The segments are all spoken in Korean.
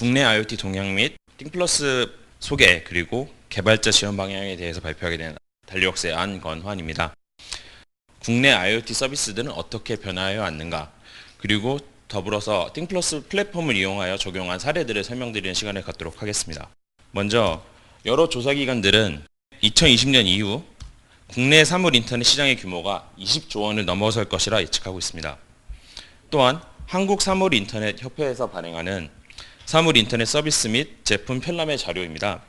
국내 IoT 동향 및 띵플러스 소개 그리고 개발자 지원 방향에 대해서 발표하게 된 달리웍스의 안건환입니다. 국내 IoT 서비스들은 어떻게 변화하여 왔는가 그리고 더불어서 띵플러스 플랫폼을 이용하여 적용한 사례들을 설명드리는 시간을 갖도록 하겠습니다. 먼저 여러 조사기관들은 2020년 이후 국내 사물 인터넷 시장의 규모가 20조 원을 넘어설 것이라 예측하고 있습니다. 또한 한국 사물 인터넷 협회에서 발행하는 사물 인터넷 서비스 및 제품 편람회 자료입니다.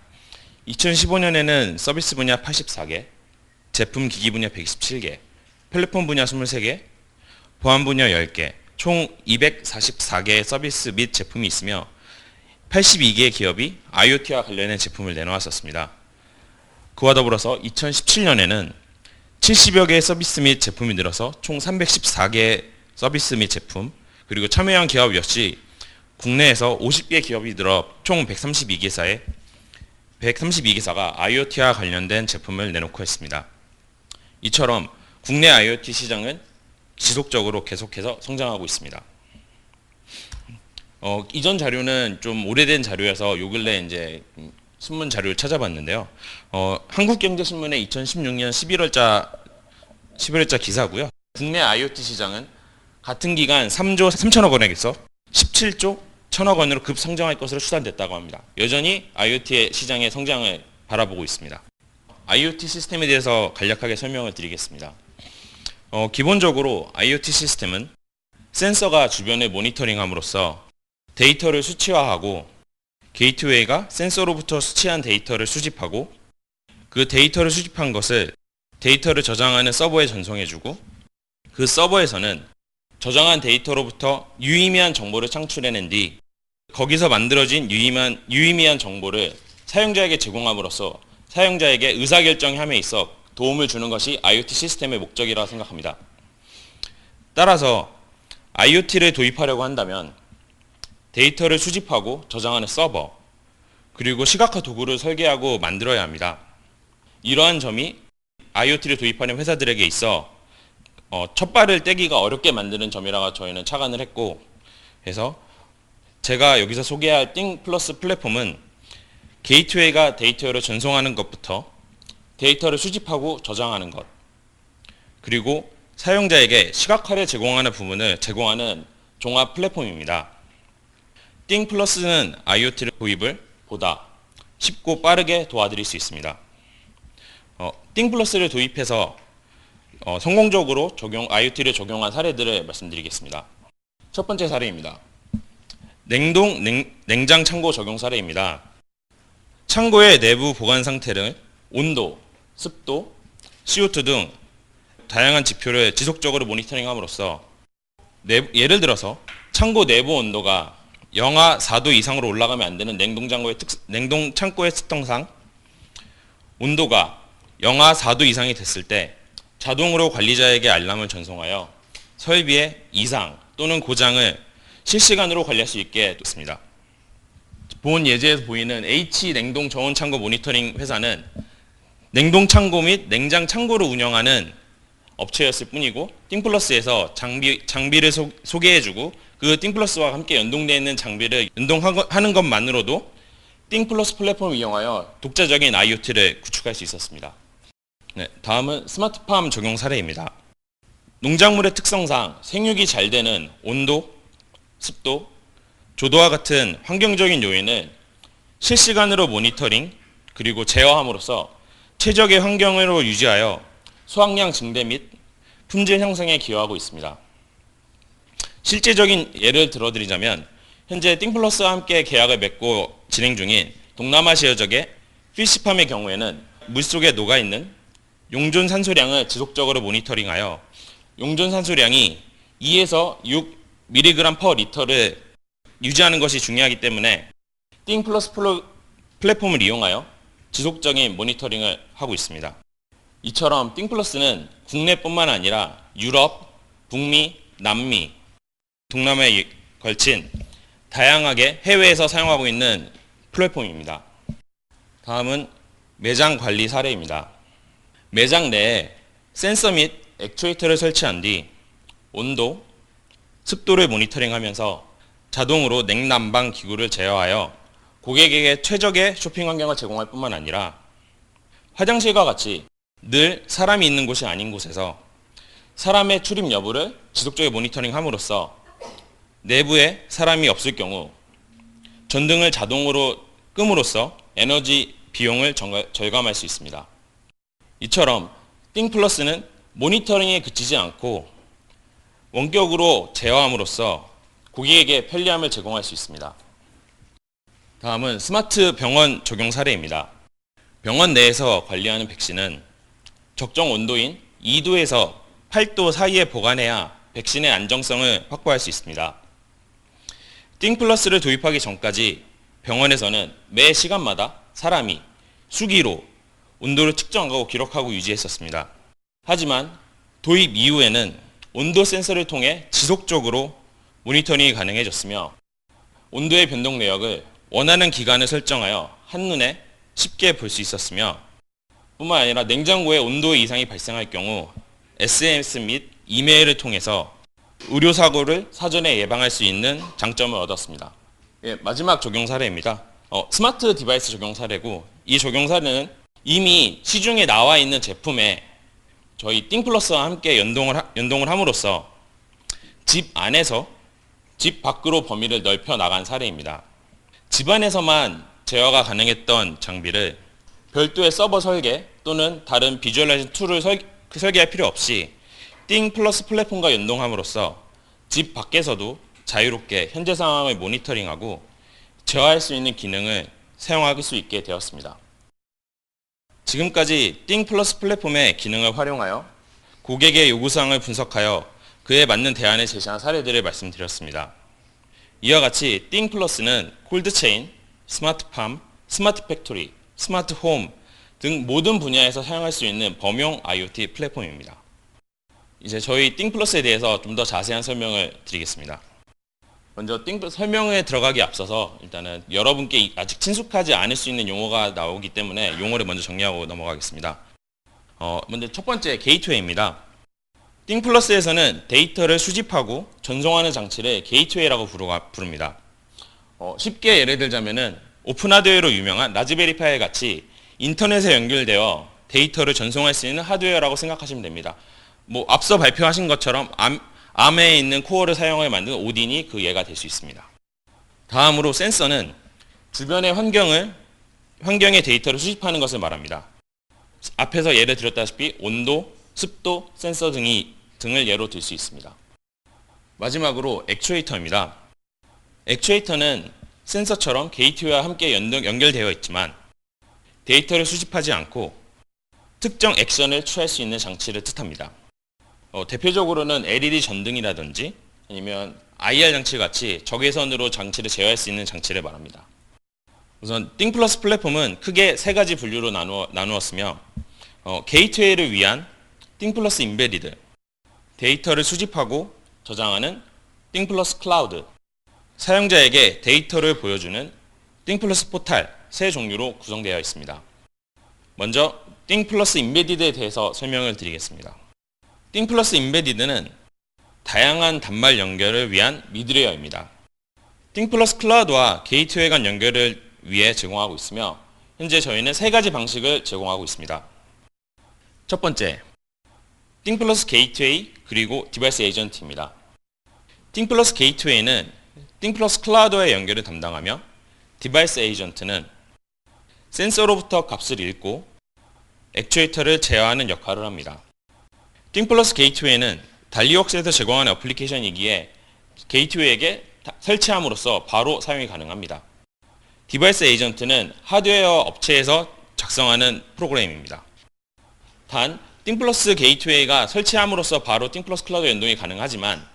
2015년에는 서비스 분야 84개, 제품 기기 분야 127개, 플랫폼 분야 23개, 보안 분야 10개, 총 244개의 서비스 및 제품이 있으며 82개의 기업이 IoT와 관련된 제품을 내놓았었습니다. 그와 더불어서 2017년에는 70여 개의 서비스 및 제품이 늘어서 총 314개의 서비스 및 제품 그리고 참여한 기업 역시 국내에서 50개 기업이 늘어 총 132개사에 132개사가 IoT와 관련된 제품을 내놓고 있습니다. 이처럼 국내 IoT 시장은 지속적으로 계속해서 성장하고 있습니다. 어, 이전 자료는 좀 오래된 자료여서 요 근래 이제 음, 신문 자료를 찾아봤는데요. 어, 한국경제신문의 2016년 11월자 11월자 기사고요. 국내 IoT 시장은 같은 기간 3조 3천억 원에서 17조 1 천억 원으로 급성장할 것으로 추산됐다고 합니다. 여전히 IoT의 시장의 성장을 바라보고 있습니다. IoT 시스템에 대해서 간략하게 설명을 드리겠습니다. 어, 기본적으로 IoT 시스템은 센서가 주변을 모니터링함으로써 데이터를 수치화하고 게이트웨이가 센서로부터 수치한 데이터를 수집하고 그 데이터를 수집한 것을 데이터를 저장하는 서버에 전송해주고 그 서버에서는 저장한 데이터로부터 유의미한 정보를 창출해낸 뒤 거기서 만들어진 유의미한, 유의미한 정보를 사용자에게 제공함으로써 사용자에게 의사결정함에 있어 도움을 주는 것이 IoT 시스템의 목적이라고 생각합니다. 따라서 IoT를 도입하려고 한다면 데이터를 수집하고 저장하는 서버, 그리고 시각화 도구를 설계하고 만들어야 합니다. 이러한 점이 IoT를 도입하는 회사들에게 있어 어, 첫 발을 떼기가 어렵게 만드는 점이라고 저희는 착안을 했고 해서 제가 여기서 소개할 띵 플러스 플랫폼은 게이트웨이가 데이터를 전송하는 것부터 데이터를 수집하고 저장하는 것 그리고 사용자에게 시각화를 제공하는 부분을 제공하는 종합 플랫폼입니다. 띵 플러스는 IoT를 도입을 보다 쉽고 빠르게 도와드릴 수 있습니다. 어, 띵 플러스를 도입해서 어, 성공적으로 적용, IoT를 적용한 사례들을 말씀드리겠습니다. 첫 번째 사례입니다. 냉동 냉, 냉장 창고 적용 사례입니다. 창고의 내부 보관 상태를 온도, 습도, CO2 등 다양한 지표를 지속적으로 모니터링함으로써 내, 예를 들어서 창고 내부 온도가 영하 4도 이상으로 올라가면 안 되는 냉동 창고의 특, 냉동 창고의 특성상 온도가 영하 4도 이상이 됐을 때 자동으로 관리자에게 알람을 전송하여 설비의 이상 또는 고장을 실시간으로 관리할 수 있게 됐습니다. 본 예제에서 보이는 H 냉동 저온 창고 모니터링 회사는 냉동 창고 및 냉장 창고를 운영하는 업체였을 뿐이고 띵플러스에서 장비, 장비를 소, 소개해주고 그 띵플러스와 함께 연동되어 있는 장비를 연동하는 것만으로도 띵플러스 플랫폼을 이용하여 독자적인 IoT를 구축할 수 있었습니다. 네, 다음은 스마트팜 적용 사례입니다. 농작물의 특성상 생육이 잘 되는 온도, 습도, 조도와 같은 환경적인 요인을 실시간으로 모니터링 그리고 제어함으로써 최적의 환경으로 유지하여 수확량 증대 및 품질 형성에 기여하고 있습니다. 실제적인 예를 들어드리자면 현재 띵플러스와 함께 계약을 맺고 진행 중인 동남아시아 지역의 피시팜의 경우에는 물속에 녹아있는 용존 산소량을 지속적으로 모니터링하여 용존 산소량이 2에서 6 mg per 리터를 유지하는 것이 중요하기 때문에 띵 플러스 플랫폼을 이용하여 지속적인 모니터링을 하고 있습니다. 이처럼 띵 플러스는 국내뿐만 아니라 유럽, 북미, 남미, 동남아에 걸친 다양하게 해외에서 사용하고 있는 플랫폼입니다. 다음은 매장 관리 사례입니다. 매장 내에 센서 및 액추에이터를 설치한 뒤 온도, 습도를 모니터링하면서 자동으로 냉난방 기구를 제어하여 고객에게 최적의 쇼핑 환경을 제공할 뿐만 아니라 화장실과 같이 늘 사람이 있는 곳이 아닌 곳에서 사람의 출입 여부를 지속적으로 모니터링함으로써 내부에 사람이 없을 경우 전등을 자동으로 끔으로써 에너지 비용을 절감할 수 있습니다. 이처럼 띵플러스는 모니터링에 그치지 않고 원격으로 제어함으로써 고객에게 편리함을 제공할 수 있습니다. 다음은 스마트 병원 적용 사례입니다. 병원 내에서 관리하는 백신은 적정 온도인 2도에서 8도 사이에 보관해야 백신의 안정성을 확보할 수 있습니다. 띵플러스를 도입하기 전까지 병원에서는 매 시간마다 사람이 수기로 온도를 측정하고 기록하고 유지했었습니다. 하지만 도입 이후에는 온도 센서를 통해 지속적으로 모니터링이 가능해졌으며 온도의 변동 내역을 원하는 기간을 설정하여 한눈에 쉽게 볼 수 있었으며 뿐만 아니라 냉장고에 온도 이상이 발생할 경우 SMS 및 이메일을 통해서 의료 사고를 사전에 예방할 수 있는 장점을 얻었습니다. 예, 마지막 적용 사례입니다. 어, 스마트 디바이스 적용 사례고 이 적용 사례는 이미 시중에 나와 있는 제품에 저희 띵플러스와 함께 연동을, 하- 연동을 함으로써 집 안에서 집 밖으로 범위를 넓혀 나간 사례입니다. 집 안에서만 제어가 가능했던 장비를 별도의 서버 설계 또는 다른 비주얼라이징 툴을 설, 설계할 필요 없이 띵 플러스 플랫폼과 연동함으로써 집 밖에서도 자유롭게 현재 상황을 모니터링하고 제어할 수 있는 기능을 사용할 수 있게 되었습니다. 지금까지 띵 플러스 플랫폼의 기능을 활용하여 고객의 요구사항을 분석하여 그에 맞는 대안을 제시한 사례들을 말씀드렸습니다. 이와 같이 띵 플러스는 콜드체인, 스마트팜, 스마트 팩토리, 스마트 홈 등 모든 분야에서 사용할 수 있는 범용 IoT 플랫폼입니다. 이제 저희 띵 플러스에 대해서 좀 더 자세한 설명을 드리겠습니다. 먼저 띵 설명에 들어가기 앞서서 일단은 여러분께 이- 아직 친숙하지 않을 수 있는 용어가 나오기 때문에 용어를 먼저 정리하고 넘어가겠습니다. 어, 먼저 첫 번째 게이트웨이입니다. 띵 플러스에서는 데이터를 수집하고 전송하는 장치를 게이트웨이라고 부르가- 부릅니다. 어, 쉽게 예를 들자면은 오픈 하드웨어로 유명한 라즈베리 파이 같이 인터넷에 연결되어 데이터를 전송할 수 있는 하드웨어라고 생각하시면 됩니다. 뭐 앞서 발표하신 것처럼 암, 암에 있는 코어를 사용해 만든 오딘이 그 예가 될 수 있습니다. 다음으로 센서는 주변의 환경을 환경의 데이터를 수집하는 것을 말합니다. 앞에서 예를 들었다시피 온도, 습도, 센서 등이 등을 예로 들 수 있습니다. 마지막으로 액추에이터입니다. 액추에이터는 센서처럼 게이트웨이와 함께 연동, 연결되어 있지만 데이터를 수집하지 않고 특정 액션을 취할 수 있는 장치를 뜻합니다. 어, 대표적으로는 LED 전등이라든지 아니면 IR 장치 같이 적외선으로 장치를 제어할 수 있는 장치를 말합니다. 우선 띵플러스 플랫폼은 크게 세 가지 분류로 나누어, 나누었으며 어, 게이트웨이를 위한 띵플러스 인베디드, 데이터를 수집하고 저장하는 띵플러스 클라우드, 사용자에게 데이터를 보여주는 띵플러스 포탈 세 종류로 구성되어 있습니다. 먼저 띵플러스 인베디드에 대해서 설명을 드리겠습니다. 띵 플러스 인베디드는 다양한 단말 연결을 위한 미드웨어입니다. 띵 플러스 클라우드와 게이트웨이 간 연결을 위해 제공하고 있으며 현재 저희는 세 가지 방식을 제공하고 있습니다. 첫 번째, 띵 플러스 게이트웨이 그리고 디바이스 에이전트입니다. 띵 플러스 게이트웨이는 띵 플러스 클라우드와의 연결을 담당하며 디바이스 에이전트는 센서로부터 값을 읽고 액추에이터를 제어하는 역할을 합니다. 띵플러스 게이트웨이는 달리웍스에서 제공하는 어플리케이션이기에 게이트웨이에게 다- 설치함으로써 바로 사용이 가능합니다. 디바이스 에이전트는 하드웨어 업체에서 작성하는 프로그램입니다. 단, 띵플러스 게이트웨이가 설치함으로써 바로 띵플러스 클라우드 연동이 가능하지만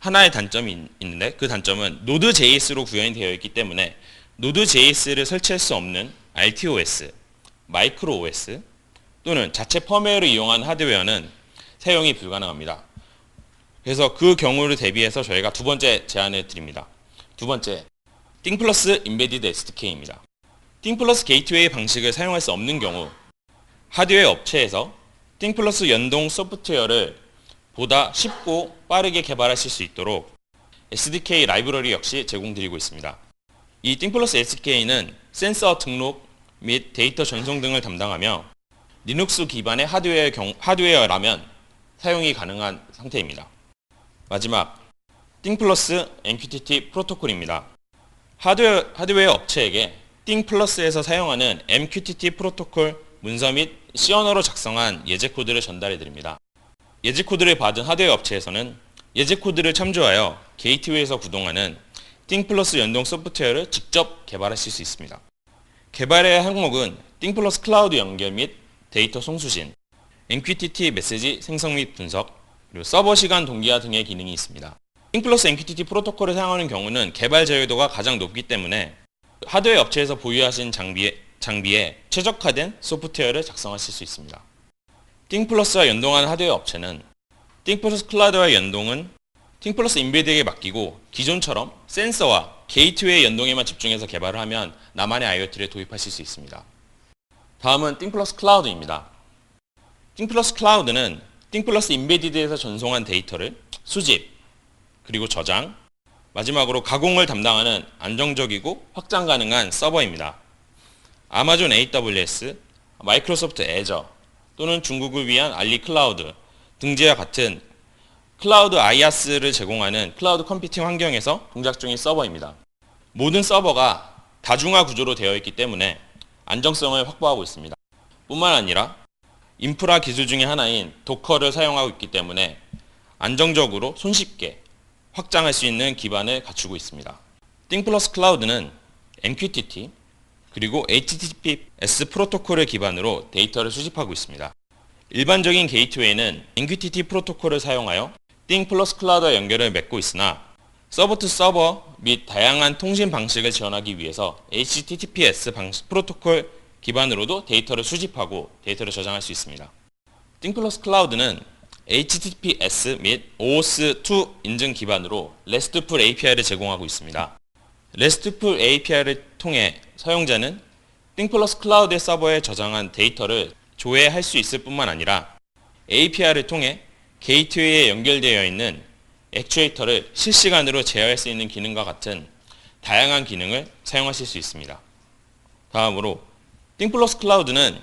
하나의 단점이 있- 있는데 그 단점은 노드 JS로 구현이 되어 있기 때문에 노드 JS를 설치할 수 없는 RTOS, 마이크로 OS 또는 자체 펌웨어를 이용한 하드웨어는 사용이 불가능합니다. 그래서 그 경우를 대비해서 저희가 두 번째 제안을 드립니다. 두 번째, 띵 플러스 인베디드 SDK입니다. 띵 플러스 게이트웨이 방식을 사용할 수 없는 경우 하드웨어 업체에서 띵 플러스 연동 소프트웨어를 보다 쉽고 빠르게 개발하실 수 있도록 SDK 라이브러리 역시 제공드리고 있습니다. 이 띵플러스 SDK는 센서 등록 및 데이터 전송 등을 담당하며 리눅스 기반의 하드웨어 경, 하드웨어라면 사용이 가능한 상태입니다. 마지막 띵플러스 MQTT 프로토콜입니다. 하드웨어, 하드웨어 업체에게 띵플러스에서 사용하는 MQTT 프로토콜 문서 및 C 언어로 작성한 예제 코드를 전달해 드립니다. 예제 코드를 받은 하드웨어 업체에서는 예제 코드를 참조하여 게이트웨이에서 구동하는 띵플러스 연동 소프트웨어를 직접 개발하실 수 있습니다. 개발의 항목은 띵플러스 클라우드 연결 및 데이터 송수신, MQTT 메시지 생성 및 분석, 그리고 서버 시간 동기화 등의 기능이 있습니다. 띵플러스 MQTT 프로토콜을 사용하는 경우는 개발 자유도가 가장 높기 때문에 하드웨어 업체에서 보유하신 장비에, 장비에 최적화된 소프트웨어를 작성하실 수 있습니다. 띵플러스와 연동하는 하드웨어 업체는 띵플러스 클라우드와 연동은 띵플러스 인베드에게 맡기고 기존처럼 센서와 게이트웨이 연동에만 집중해서 개발을 하면 나만의 IoT를 도입하실 수 있습니다. 다음은 띵플러스 클라우드입니다. 띵플러스 클라우드는 띵플러스 인베디드에서 전송한 데이터를 수집, 그리고 저장, 마지막으로 가공을 담당하는 안정적이고 확장 가능한 서버입니다. 아마존 AWS, 마이크로소프트 애저 또는 중국을 위한 알리 클라우드 등지와 같은 클라우드 아이아스를 제공하는 클라우드 컴퓨팅 환경에서 동작 중인 서버입니다. 모든 서버가 다중화 구조로 되어 있기 때문에 안정성을 확보하고 있습니다. 뿐만 아니라 인프라 기술 중의 하나인 도커를 사용하고 있기 때문에 안정적으로 손쉽게 확장할 수 있는 기반을 갖추고 있습니다. 띵플러스 클라우드는 MQTT 그리고 HTTPS 프로토콜을 기반으로 데이터를 수집하고 있습니다. 일반적인 게이트웨이는 MQTT 프로토콜을 사용하여 띵플러스 클라우드와 연결을 맺고 있으나 서버 투 서버 및 다양한 통신 방식을 지원하기 위해서 HTTPS 프로토콜 기반으로도 데이터를 수집하고 데이터를 저장할 수 있습니다. 띵플러스 클라우드는 HTTPS 및 OAuth2 인증 기반으로 RESTful API를 제공하고 있습니다. RESTful API를 통해 사용자는 띵플러스 클라우드 서버에 저장한 데이터를 조회할 수 있을 뿐만 아니라 API를 통해 게이트웨이에 연결되어 있는 액추에이터를 실시간으로 제어할 수 있는 기능과 같은 다양한 기능을 사용하실 수 있습니다. 다음으로 띵플러스 클라우드는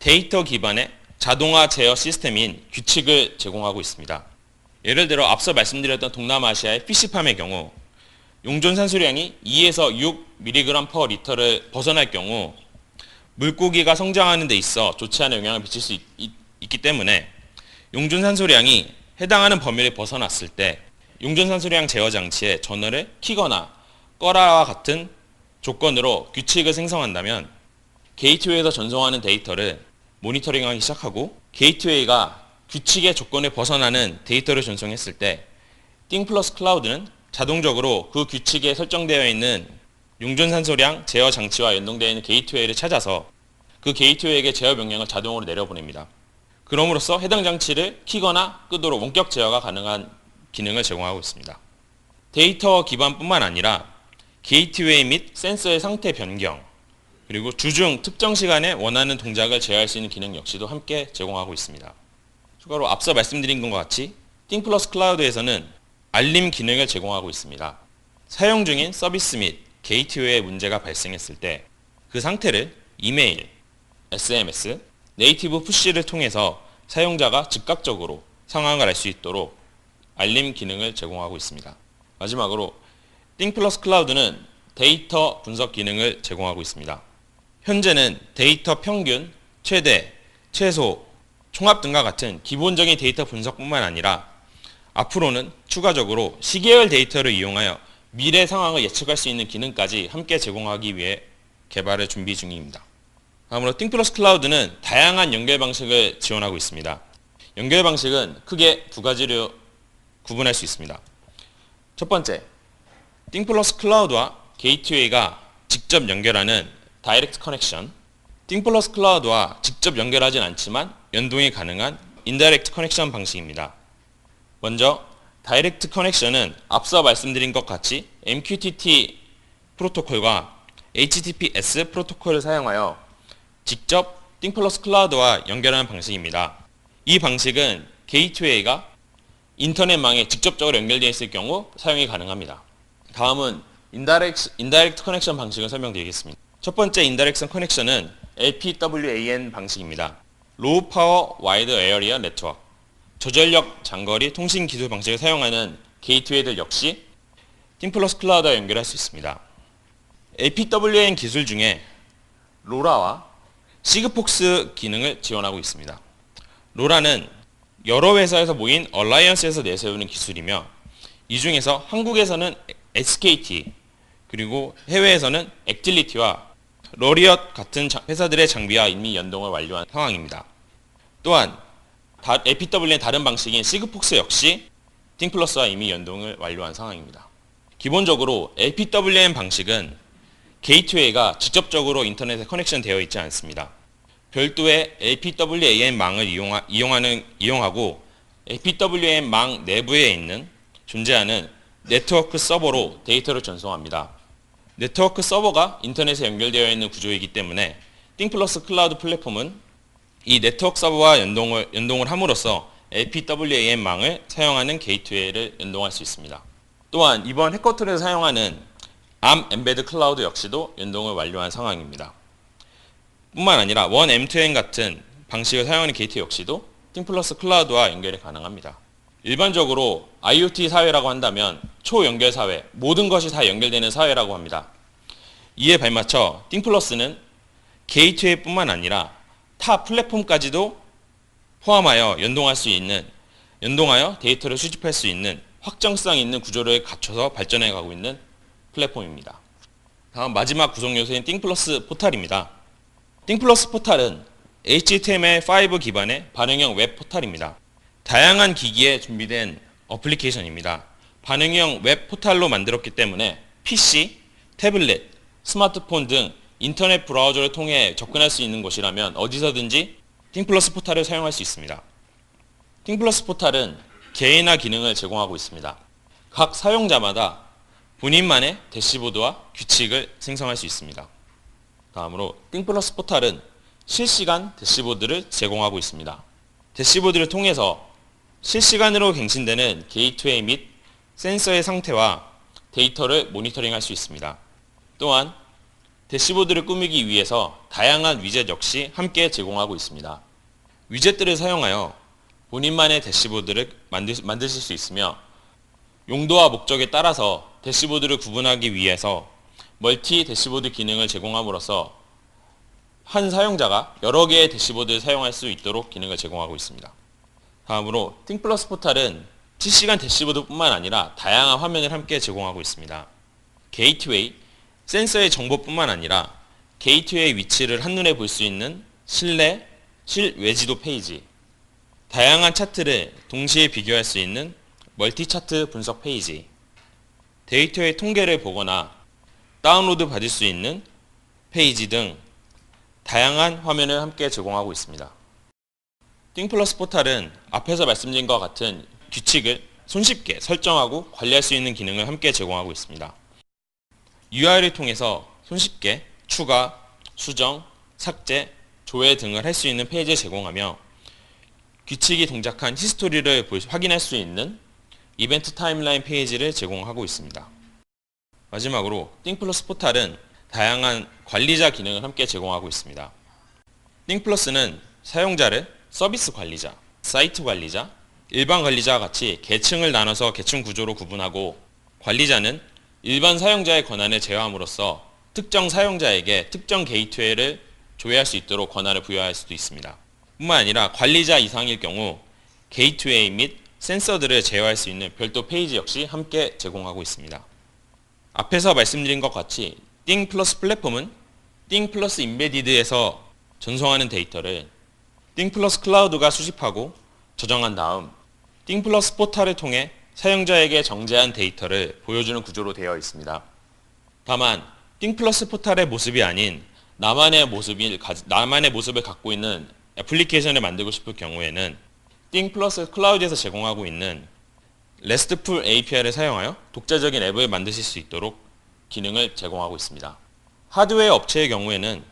데이터 기반의 자동화 제어 시스템인 규칙을 제공하고 있습니다. 예를 들어 앞서 말씀드렸던 동남아시아의 피시팜의 경우 용존 산소량이 2에서 6mg per 리터를 벗어날 경우 물고기가 성장하는 데 있어 좋지 않은 영향을 미칠 수 있, 있기 때문에 용존 산소량이 해당하는 범위를 벗어났을 때 용존 산소량 제어 장치에 전원을 키거나 꺼라와 같은 조건으로 규칙을 생성한다면 게이트웨이에서 전송하는 데이터를 모니터링하기 시작하고 게이트웨이가 규칙의 조건에 벗어나는 데이터를 전송했을 때 띵 플러스 클라우드는 자동적으로 그 규칙에 설정되어 있는 용존 산소량 제어 장치와 연동되어 있는 게이트웨이를 찾아서 그 게이트웨이에게 제어 명령을 자동으로 내려보냅니다. 그럼으로써 해당 장치를 키거나 끄도록 원격 제어가 가능한 기능을 제공하고 있습니다. 데이터 기반뿐만 아니라 게이트웨이 및 센서의 상태 변경, 그리고 주중 특정 시간에 원하는 동작을 제어할 수 있는 기능 역시도 함께 제공하고 있습니다. 추가로 앞서 말씀드린 것과 같이 띵플러스 클라우드에서는 알림 기능을 제공하고 있습니다. 사용 중인 서비스 및 게이트웨이에 문제가 발생했을 때 그 상태를 이메일, SMS, 네이티브 푸시를 통해서 사용자가 즉각적으로 상황을 알 수 있도록 알림 기능을 제공하고 있습니다. 마지막으로 띵플러스 클라우드는 데이터 분석 기능을 제공하고 있습니다. 현재는 데이터 평균, 최대, 최소, 총합 등과 같은 기본적인 데이터 분석뿐만 아니라 앞으로는 추가적으로 시계열 데이터를 이용하여 미래 상황을 예측할 수 있는 기능까지 함께 제공하기 위해 개발을 준비 중입니다. 다음으로 띵플러스 클라우드는 다양한 연결 방식을 지원하고 있습니다. 연결 방식은 크게 두 가지로 구분할 수 있습니다. 첫 번째, 띵플러스 클라우드와 게이트웨이가 직접 연결하는 다이렉트 커넥션, 띵플러스 클라우드와 직접 연결하진 않지만 연동이 가능한 인다이렉트 커넥션 방식입니다. 먼저 다이렉트 커넥션은 앞서 말씀드린 것 같이 MQTT 프로토콜과 HTTPS 프로토콜을 사용하여 직접 띵플러스 클라우드와 연결하는 방식입니다. 이 방식은 게이트웨이가 인터넷망에 직접적으로 연결되어 있을 경우 사용이 가능합니다. 다음은 인다이렉트, 커넥션 방식을 설명드리겠습니다. 첫 번째 인다이렉트 커넥션은 LPWAN 방식입니다. Low Power Wide Area Network 저전력 장거리 통신 기술 방식을 사용하는 게이트웨이들 역시 팀플러스 클라우드와 연결할 수 있습니다. LPWAN 기술 중에 로라와 시그폭스 기능을 지원하고 있습니다. 로라는 여러 회사에서 모인 얼라이언스에서 내세우는 기술이며 이 중에서 한국에서는 SKT 그리고 해외에서는 액틸리티와 러리엇 같은 자- 회사들의 장비와 이미 연동을 완료한 상황입니다. 또한 다- APW의 다른 방식인 시그폭스 역시 띵플러스와 이미 연동을 완료한 상황입니다. 기본적으로 LPWM 방식은 게이트웨이가 직접적으로 인터넷에 커넥션 되어 있지 않습니다. 별도의 LPWAN 망을 이용하, 이용하는, 이용하고 LPWAN 망 내부에 있는 존재하는 네트워크 서버로 데이터를 전송합니다. 네트워크 서버가 인터넷에 연결되어 있는 구조이기 때문에 띵플러스 클라우드 플랫폼은 이 네트워크 서버와 연동을, 연동을 함으로써 LPWAN 망을 사용하는 게이트웨이를 연동할 수 있습니다. 또한 이번 해커툴에서 사용하는 ARM 엠베드 클라우드 역시도 연동을 완료한 상황입니다. 뿐만 아니라 원 M2N 같은 방식을 사용하는 게이트 역시도 팀플러스 클라우드와 연결이 가능합니다. 일반적으로 IoT 사회라고 한다면 초연결 사회, 모든 것이 다 연결되는 사회라고 합니다. 이에 발맞춰 띵플러스는 게이트웨이뿐만 아니라 타 플랫폼까지도 포함하여 연동할 수 있는 연동하여 데이터를 수집할 수 있는 확정성 있는 구조를 갖춰서 발전해 가고 있는 플랫폼입니다. 다음 마지막 구성 요소인 띵플러스 포탈입니다. 띵플러스 포탈은 HTML5 기반의 반응형 웹 포탈입니다. 다양한 기기에 준비된 어플리케이션입니다. 반응형 웹 포탈로 만들었기 때문에 PC, 태블릿, 스마트폰 등 인터넷 브라우저를 통해 접근할 수 있는 곳이라면 어디서든지 띵플러스 포탈을 사용할 수 있습니다. 띵플러스 포탈은 개인화 기능을 제공하고 있습니다. 각 사용자마다 본인만의 대시보드와 규칙을 생성할 수 있습니다. 다음으로 띵플러스 포탈은 실시간 대시보드를 제공하고 있습니다. 대시보드를 통해서 실시간으로 갱신되는 게이트웨이 및 센서의 상태와 데이터를 모니터링할 수 있습니다. 또한 대시보드를 꾸미기 위해서 다양한 위젯 역시 함께 제공하고 있습니다. 위젯들을 사용하여 본인만의 대시보드를 만드, 만드실 수 있으며 용도와 목적에 따라서 대시보드를 구분하기 위해서 멀티 대시보드 기능을 제공함으로써 한 사용자가 여러 개의 대시보드를 사용할 수 있도록 기능을 제공하고 있습니다. 다음으로 띵플러스 포탈은 실시간 대시보드뿐만 아니라 다양한 화면을 함께 제공하고 있습니다. 게이트웨이, 센서의 정보뿐만 아니라 게이트웨이 위치를 한눈에 볼 수 있는 실내, 실외지도 페이지, 다양한 차트를 동시에 비교할 수 있는 멀티 차트 분석 페이지, 데이터의 통계를 보거나 다운로드 받을 수 있는 페이지 등 다양한 화면을 함께 제공하고 있습니다. 띵플러스 포탈은 앞에서 말씀드린 것과 같은 규칙을 손쉽게 설정하고 관리할 수 있는 기능을 함께 제공하고 있습니다. UI를 통해서 손쉽게 추가, 수정, 삭제, 조회 등을 할 수 있는 페이지를 제공하며 규칙이 동작한 히스토리를 볼- 확인할 수 있는 이벤트 타임라인 페이지를 제공하고 있습니다. 마지막으로 띵플러스 포탈은 다양한 관리자 기능을 함께 제공하고 있습니다. 띵플러스는 사용자를 서비스 관리자, 사이트 관리자, 일반 관리자와 같이 계층을 나눠서 계층 구조로 구분하고 관리자는 일반 사용자의 권한을 제어함으로써 특정 사용자에게 특정 게이트웨이를 조회할 수 있도록 권한을 부여할 수도 있습니다. 뿐만 아니라 관리자 이상일 경우 게이트웨이 및 센서들을 제어할 수 있는 별도 페이지 역시 함께 제공하고 있습니다. 앞에서 말씀드린 것 같이 띵 플러스 플랫폼은 띵 플러스 인베디드에서 전송하는 데이터를 띵 플러스 클라우드가 수집하고 저장한 다음 띵 플러스 포탈을 통해 사용자에게 정제한 데이터를 보여주는 구조로 되어 있습니다. 다만 띵 플러스 포탈의 모습이 아닌 나만의 모습이 가- 나만의 모습을 갖고 있는 애플리케이션을 만들고 싶을 경우에는 띵 플러스 클라우드에서 제공하고 있는 RESTful API를 사용하여 독자적인 앱을 만드실 수 있도록 기능을 제공하고 있습니다. 하드웨어 업체의 경우에는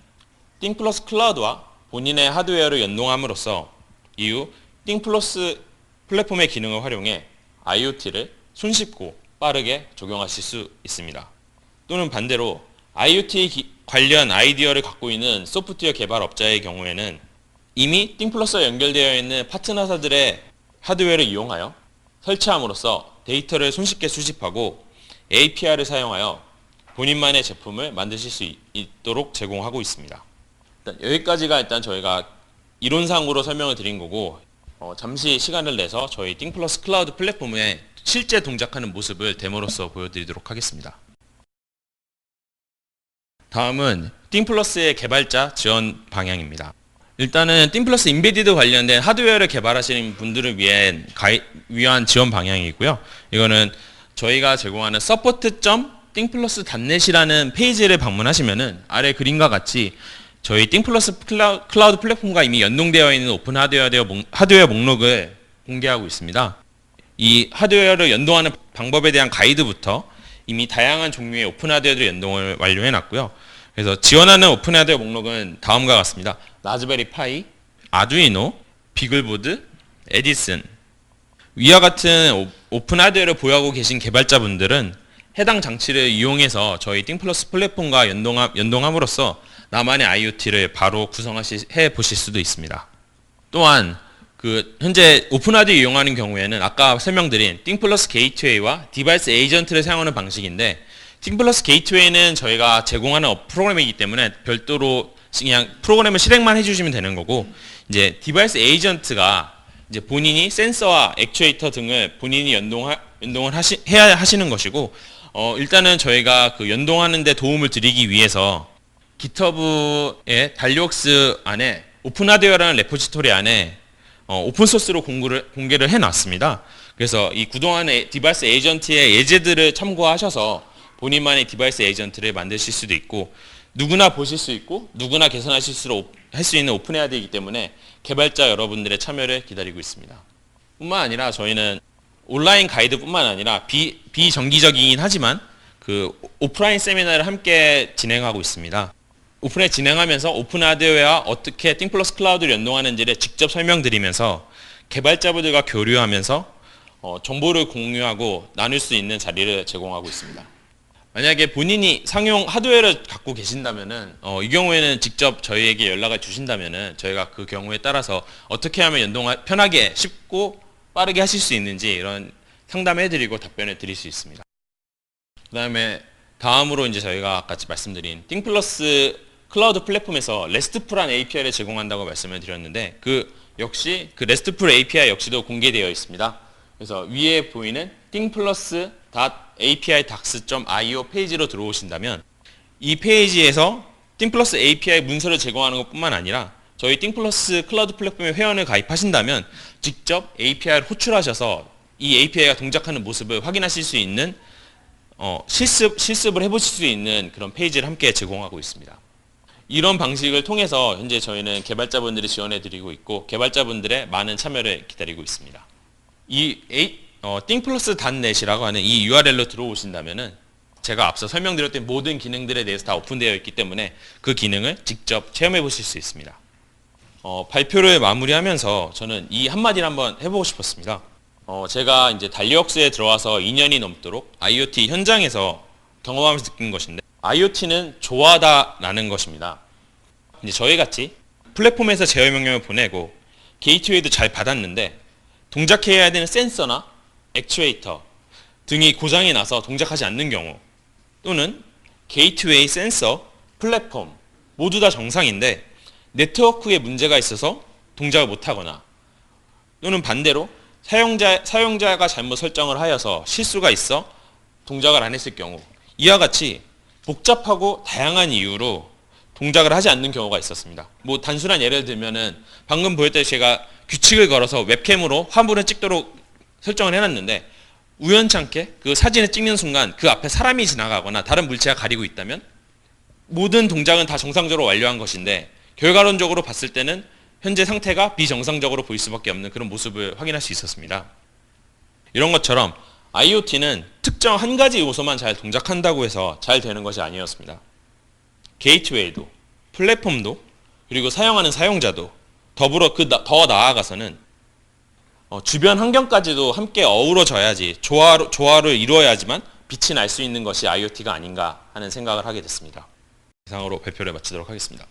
띵 플러스 클라우드와 본인의 하드웨어를 연동함으로써 이후 띵 플러스 플랫폼의 기능을 활용해 IoT를 손쉽고 빠르게 적용하실 수 있습니다. 또는 반대로 IoT 기- 관련 아이디어를 갖고 있는 소프트웨어 개발업자의 경우에는 이미 띵플러스와 연결되어 있는 파트너사들의 하드웨어를 이용하여 설치함으로써 데이터를 손쉽게 수집하고 API를 사용하여 본인만의 제품을 만드실 수 있- 있도록 제공하고 있습니다. 일단 여기까지가 일단 저희가 이론상으로 설명을 드린 거고 어, 잠시 시간을 내서 저희 띵플러스 클라우드 플랫폼에 실제 동작하는 모습을 데모로서 보여드리도록 하겠습니다. 다음은 띵플러스의 개발자 지원 방향입니다. 일단은 띵플러스 인베디드 관련된 하드웨어를 개발하시는 분들을 위한, 가이, 위한 지원 방향이고요. 이거는 저희가 제공하는 support.띵플러스.net이라는 페이지를 방문하시면은 아래 그림과 같이 저희 띵플러스 클라우- 클라우드 플랫폼과 이미 연동되어 있는 오픈 하드웨어, 목- 하드웨어 목록을 공개하고 있습니다. 이 하드웨어를 연동하는 방법에 대한 가이드부터 이미 다양한 종류의 오픈 하드웨어들 연동을 완료해 놨고요. 그래서 지원하는 오픈 하드웨어 목록은 다음과 같습니다. 라즈베리 파이, 아두이노, 비글보드, 에디슨. 위와 같은 오- 오픈 하드웨어를 보유하고 계신 개발자분들은 해당 장치를 이용해서 저희 띵플러스 플랫폼과 연동함, 연동함으로써 나만의 IoT를 바로 구성해 보실 수도 있습니다. 또한 그 현재 오픈하드 이용하는 경우에는 아까 설명드린 띵플러스 게이트웨이와 디바이스 에이전트를 사용하는 방식인데 띵플러스 게이트웨이는 저희가 제공하는 어- 프로그램이기 때문에 별도로 그냥 프로그램을 실행만 해주시면 되는 거고 이제 디바이스 에이전트가 이제 본인이 센서와 액추에이터 등을 본인이 연동하, 연동을 하시, 해야 하시는 것이고 어, 일단은 저희가 그 연동하는데 도움을 드리기 위해서 기터브의 달리웍스 안에 오픈 하드웨어라는 레포지토리 안에 어, 오픈 소스로 공구를, 공개를 해놨습니다. 그래서 이 그동안의 디바이스 에이전트의 예제들을 참고하셔서 본인만의 디바이스 에이전트를 만드실 수도 있고 누구나 보실 수 있고 누구나 개선하실 수 할수 있는 오픈 해야 되기 때문에 개발자 여러분들의 참여를 기다리고 있습니다. 뿐만 아니라 저희는 온라인 가이드뿐만 아니라 비, 비정기적이긴 하지만 그 오프라인 세미나를 함께 진행하고 있습니다. 오픈에 진행하면서 오픈 하드웨어와 어떻게 띵플러스 클라우드를 연동하는지를 직접 설명드리면서 개발자분들과 교류하면서 어, 정보를 공유하고 나눌 수 있는 자리를 제공하고 있습니다. 만약에 본인이 상용 하드웨어를 갖고 계신다면은 어, 이 경우에는 직접 저희에게 연락을 주신다면은 저희가 그 경우에 따라서 어떻게 하면 연동 편하게 쉽고 빠르게 하실 수 있는지 이런 상담해드리고 답변을 드릴 수 있습니다. 그 다음에 다음으로 이제 저희가 아까 말씀드린 띵플러스 클라우드 플랫폼에서 레스트풀한 API를 제공한다고 말씀을 드렸는데 그 역시 그 레스트풀 API 역시도 공개되어 있습니다. 그래서 위에 보이는 띵플러스.api.dax.io 페이지로 들어오신다면 이 페이지에서 띵플러스 API 문서를 제공하는 것뿐만 아니라 저희 띵플러스 클라우드 플랫폼에 회원을 가입하신다면 직접 API를 호출하셔서 이 API가 동작하는 모습을 확인하실 수 있는 어, 실습, 실습을 해보실 수 있는 그런 페이지를 함께 제공하고 있습니다. 이런 방식을 통해서 현재 저희는 개발자분들이 지원해드리고 있고 개발자분들의 많은 참여를 기다리고 있습니다. 이 어, 띵플러스.net이라고 하는 이 URL로 들어오신다면은 제가 앞서 설명드렸던 모든 기능들에 대해서 다 오픈되어 있기 때문에 그 기능을 직접 체험해 보실 수 있습니다. 어, 발표를 마무리하면서 저는 이 한마디를 한번 해보고 싶었습니다. 어, 제가 이제 달리웍스에 들어와서 2년이 넘도록 IoT 현장에서 경험하면서 느낀 것인데 IoT는 좋아하다라는 것입니다. 이제 저희 같이 플랫폼에서 제어 명령을 보내고 게이트웨이도 잘 받았는데 동작해야 되는 센서나 액추에이터 등이 고장이 나서 동작하지 않는 경우 또는 게이트웨이 센서, 플랫폼 모두 다 정상인데 네트워크에 문제가 있어서 동작을 못하거나 또는 반대로 사용자, 사용자가 잘못 설정을 하여서 실수가 있어 동작을 안 했을 경우 이와 같이 복잡하고 다양한 이유로 동작을 하지 않는 경우가 있었습니다. 뭐 단순한 예를 들면은 방금 보였듯이 제가 규칙을 걸어서 웹캠으로 화물을 찍도록 설정을 해놨는데 우연찮게 그 사진을 찍는 순간 그 앞에 사람이 지나가거나 다른 물체가 가리고 있다면 모든 동작은 다 정상적으로 완료한 것인데 결과론적으로 봤을 때는 현재 상태가 비정상적으로 보일 수밖에 없는 그런 모습을 확인할 수 있었습니다. 이런 것처럼 IoT는 특정 한 가지 요소만 잘 동작한다고 해서 잘 되는 것이 아니었습니다. 게이트웨이도, 플랫폼도, 그리고 사용하는 사용자도 더불어 그 더 나아가서는 어, 주변 환경까지도 함께 어우러져야지 조화로, 조화를 이루어야지만 빛이 날 수 있는 것이 IoT가 아닌가 하는 생각을 하게 됐습니다. 이상으로 발표를 마치도록 하겠습니다.